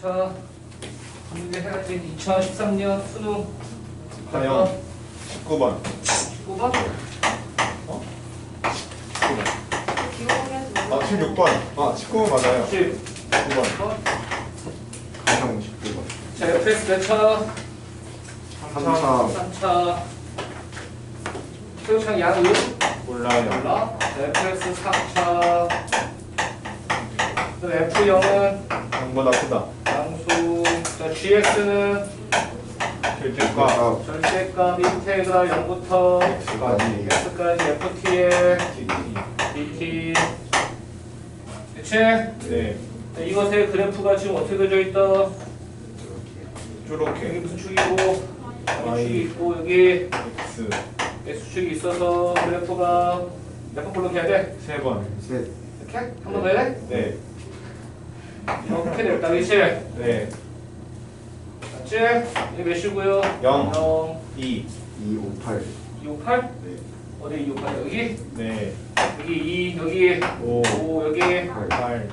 자, 이제 해야지 2013년 수능 하영 19번 9번? 어? 기억해서 아 16번 아 19번 맞아요 10 19번 9번? 가장 19번. 자, FS 몇 차? 3차 3차. 소유창 양은 몰라요 몰라? 자, FS 4차. 그럼 F0은 양보다 크다 GX는 결제가 절대값 인테그랄 0부터 X까지 X까지 FT의 dt. 그치? 네 자, 이것의 그래프가 지금 어떻게 그려져 있다? 여기 이렇게 무슨 축이고, 여기 Y. 축이 있고, 여기 X X축이 있어서 그래프가 몇번 블록해야 돼? 3번 셋 이렇게? 한 번 더 해야 돼? 네 이렇게 됐다, 그치? 네 맞지? 이게 몇이고요? 영. 0, 2 258 258? 네 어디 258? 여기? 네 여기 2, 여기 5 5, 여기 8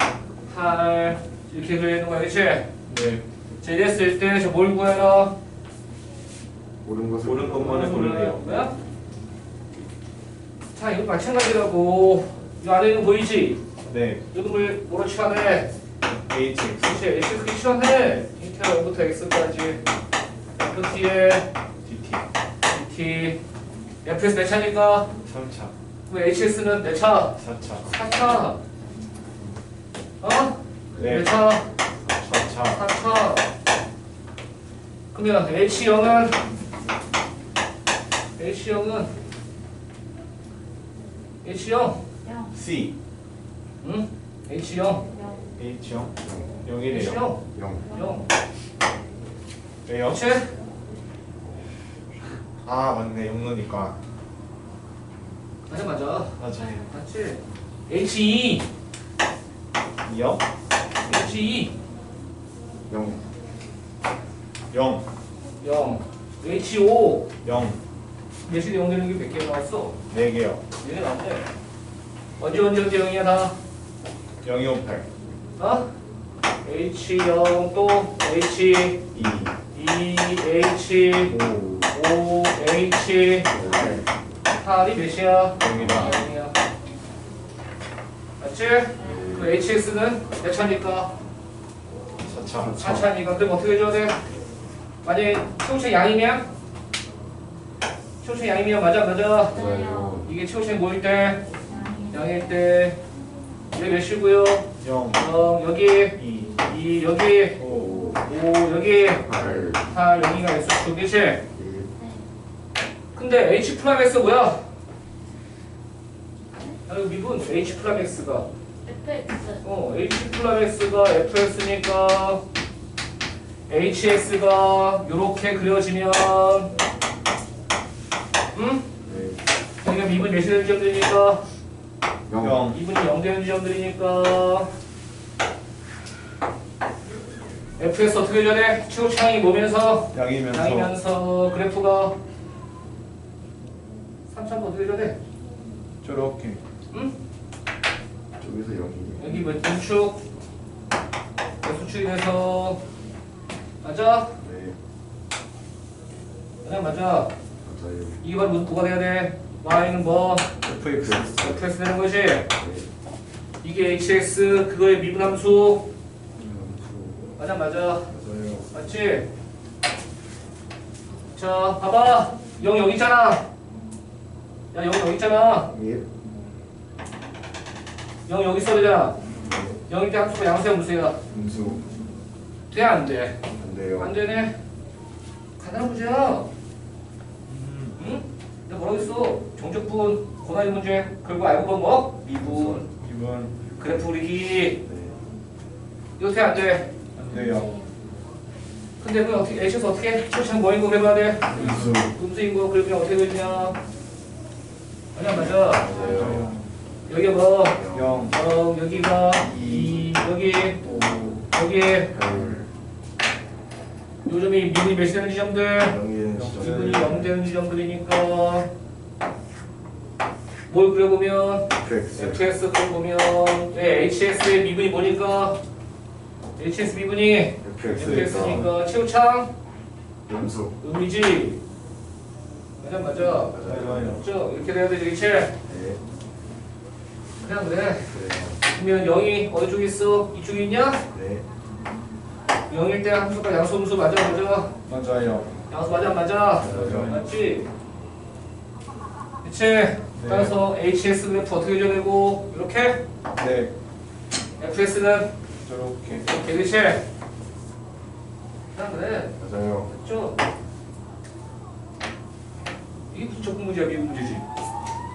8 이렇게 그려 있는 거야, 그치? 네 자, 이랬을 때, 저 뭘 구해라? 옳은 것을 옳은 것만을 고르래요 뭐야? 자, 이거 마찬가지라고. 이 안에 있는 거 보이지? 네 이름을 뭐로 칠하네? HX 그렇지, X 크게 칠하네. 인테그랄 0부터 X까지. FT에 DT DT. FS 몇 차니까? 3차 그럼 HS는 몇 차? 4차 4차. 어? 네 몇 차? 4차 4차. 그러면 H0은 H0은 H0 영, C 응? H0 H0 0이래요 H0 0 0 왜요? 그치? 아 맞네. 0노니까. 맞아 맞아. 맞아요 맞지? H2 2요? H2 0 0 0 H5 0 예시대 0 되는 게 몇 개 나왔어? 4개요. 얘네 나왔네. 언제 언제 언제 0이야 다? 0258 어? H0 또 H 2 2 H 5 5 H 8이 몇이야? 0이다 0이야 맞지? 그 HS는 몇 차니까? 4차 4차니까 그럼 어떻게 해줘야 돼? 만약에 최우체 양이면? 최우체 양이면 맞아 맞아 맞아요 이게 최우체 뭐일 때? 양일 때 여기 몇이고요? 0 0 여기 2 2 여기 5 5 여기 8 8 여기가 X축 그치? 1 근데 H 플라엑스 뭐야? 아, 여기 미분 H 플라엑스가 FX, 어 H 플라엑스가 FS니까 HS가 이렇게 그려지면 음? 네 여기가 미분 몇이 되는 점들이니까 0 0 미분이 0 되는 점들이니까 FS 어떻게 돼? 최고창이 뭐면서? 양이면서 양이면서 그래프가 3차 어떻게 돼? 저렇게 응? 저기서 0이 여기 몇 수축? 몇 수축이 돼서 맞아? 네 맞아 맞아 맞아요 이게 바로 무슨 뭐가 돼야 돼? y는 뭐? FX fx 되는 거지? 네 이게 hx 그거의 미분함수 맞아 맞아 맞아요 맞지? 자 봐봐 0 여기 있잖아 야0 여기 있잖아 1 0 여기 있어야 되잖아 0일 때 함수가 양수야 무수야 음수 돼? 안 돼? 안 돼요 안 되네 간단한 문제야 응? 내가 뭐라고 했어? 정적분 고난이 문제 결국 알고 보면 뭐? 미분 2번 그래프 그리기 네 이거 돼? 안 돼? 안 돼요 근데 그 어떻게 H에서 어떻게 초창 뭐인 거 해봐야 돼? 음수. 음수인 거 그러면 어떻게 되냐? 아니야 맞아 맞아요 여기가 뭐? 0어 여기가 이. 2 여기. 5 여기. 8 요즘이 미분이 몇 되는 지점들? 0이 미분이 시점 0 되는 지점들이니까. 뭘 그려보면? FX fx 그려보면. 네, hx의 미분이 뭐니까 HS 미분이 FX니까 최우창 음수 음이지. 맞아 맞아. 맞죠? 이렇게 돼야 되지 그치? 네 그냥 그래. 그래요 그러면 0이 어디 쪽에 있어? 이쪽에 있냐? 네 0일 때 함수가 양수 음수 맞아 맞아. 맞아요. 양수 맞아 맞아. 맞아요. 맞지? 그치? 따라서 HS 그래프 어떻게 줘내고 이렇게 네. FS는 저렇게. 그냥 그래. 맞아요 맞죠? 이게 부적분 문제야 미분 문제지.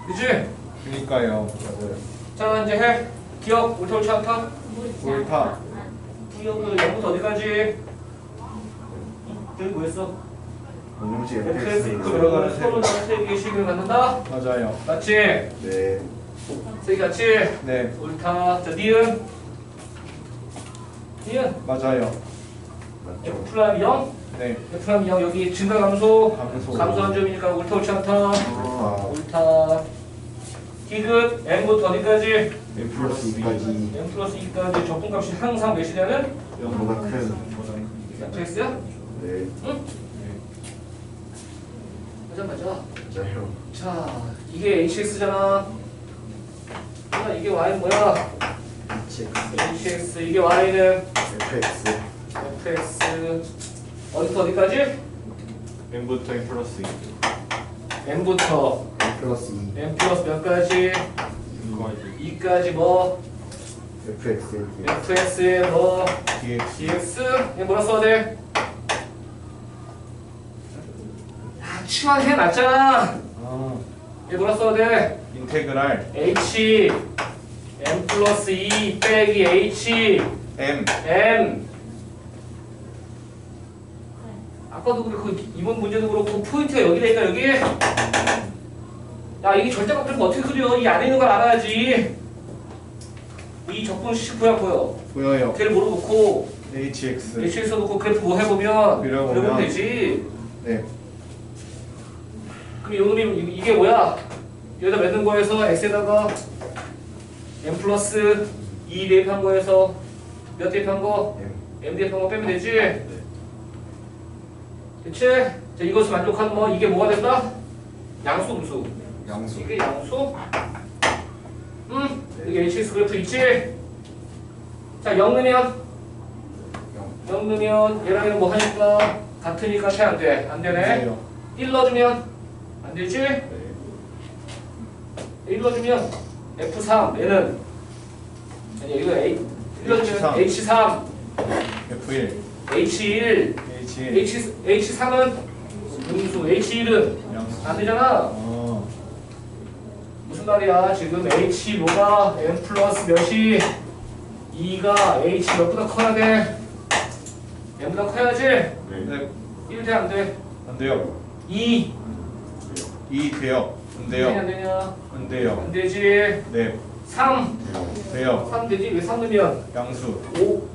그치? 그니까요. 맞아요 자 이제 해. 기억 옳다 옳지 않다? 옳다. 기억은 0부터 어디까지? 여기 뭐였어? FX니까 이크 들어가는 서로 다른 세 개의 식을 갖는다? 맞아요. 맞지? 네 세개 같지? 네. 옳다. 자, 니은. 니은. 맞아요. 맞죠 F 플라임 0. 네. F 플라임 0 여기 증가 감소. 감소. 감소한 점이니까 옳다 옳지 않다. 아 옳다. 디귿 n부터 어디까지? M 플러스 2까지 n 플러스 2까지 적분값이 항상 몇이 되는? 보다 큰 fx야? 네 응? 맞아 맞아. 맞아요 자, 이게 hx잖아. 자, 이게 y는 뭐야? HX hx 이게 y는 FX fx 어디부터 어디까지? n부터 n 플러스 n부터 M 플러스 2 n 플러스 몇 가지? 2. 2까지 뭐? FX fx에 뭐? dx. dx 얘 뭐라 써야 돼? 아, 치환 해놨잖아. 아. 얘 뭐라 써야 돼? 인테그랄 h m 플러스 2 빼기 h m. m 아까도 그렇고 이번 문제도 그렇고 포인트가 여기라니까 여기 야 이게 절대값 좀 어떻게 그려 이 안에 있는 걸 알아야지 이 적분식 보여 보여 보여요. 걔를 모르고 hx. hx 놓고 그래프 뭐 해보면 그려보면. 그려보면 되지 네. 그럼 요놈이 이- 이게 뭐야 여기다 맺는 거에서 x에다가 m 플러스 2 대입한 거에서 몇 대입한 거? M 대입한 거 빼면 되지 그치? 자 이것을 만족하는 뭐 이게 뭐가 된다? 양수 음수 양수 이게 양수? 음 이게 hx 그래프 있지? 자 0 넣으면 0 넣으면 얘랑 얘는 뭐 하니까 같으니까 돼안 돼? 안 되네 맞아요. 1 넣어주면 안 되지? 네 1 넣어주면 F3 얘는 아니 이거 A 1 넣어주면 H3 f1. H1 h1. H, H3은 음수 H1은 양수. 안 되잖아 어. 무슨 말이야 지금 H 로가 M 플러스 몇이 2가 H 몇보다 커야 돼 M보다 커야지 네. 네. 1 돼 안 돼? 안 돼요. 2 2 돼요. 안안 돼요. 되냐 안 돼요. 안 되지 네. 3 돼요. 3 되지 왜 3 넣으면 양수. 5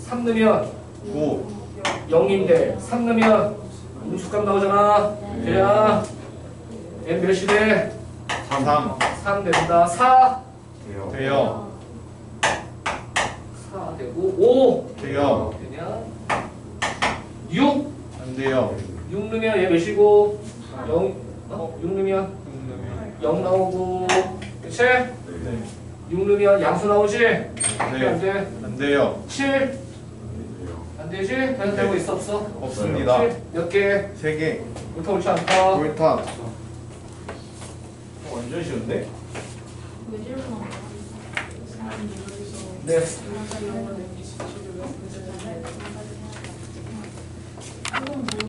3 넣으면 5. 0인데 3 넣으면 음수값 나오잖아 돼야 n 몇이 돼? 3. 3 된다 4 돼요 돼요. 4 되고 5 돼요. 되냐? 6 안 돼요. 6 넣으면 얘 몇이고 0 어? 6 넣으면 0 나오고 그치? 네. 6 넣으면 양수 나오지? 네. 안 네. 돼? 안 돼요. 7 돼요 안 되지? 계속 되고 있어 없어? 없습니다. 7 몇 개? 3개. 옳다 옳지 않다 옳다. 완전 쉬운데? 네 네.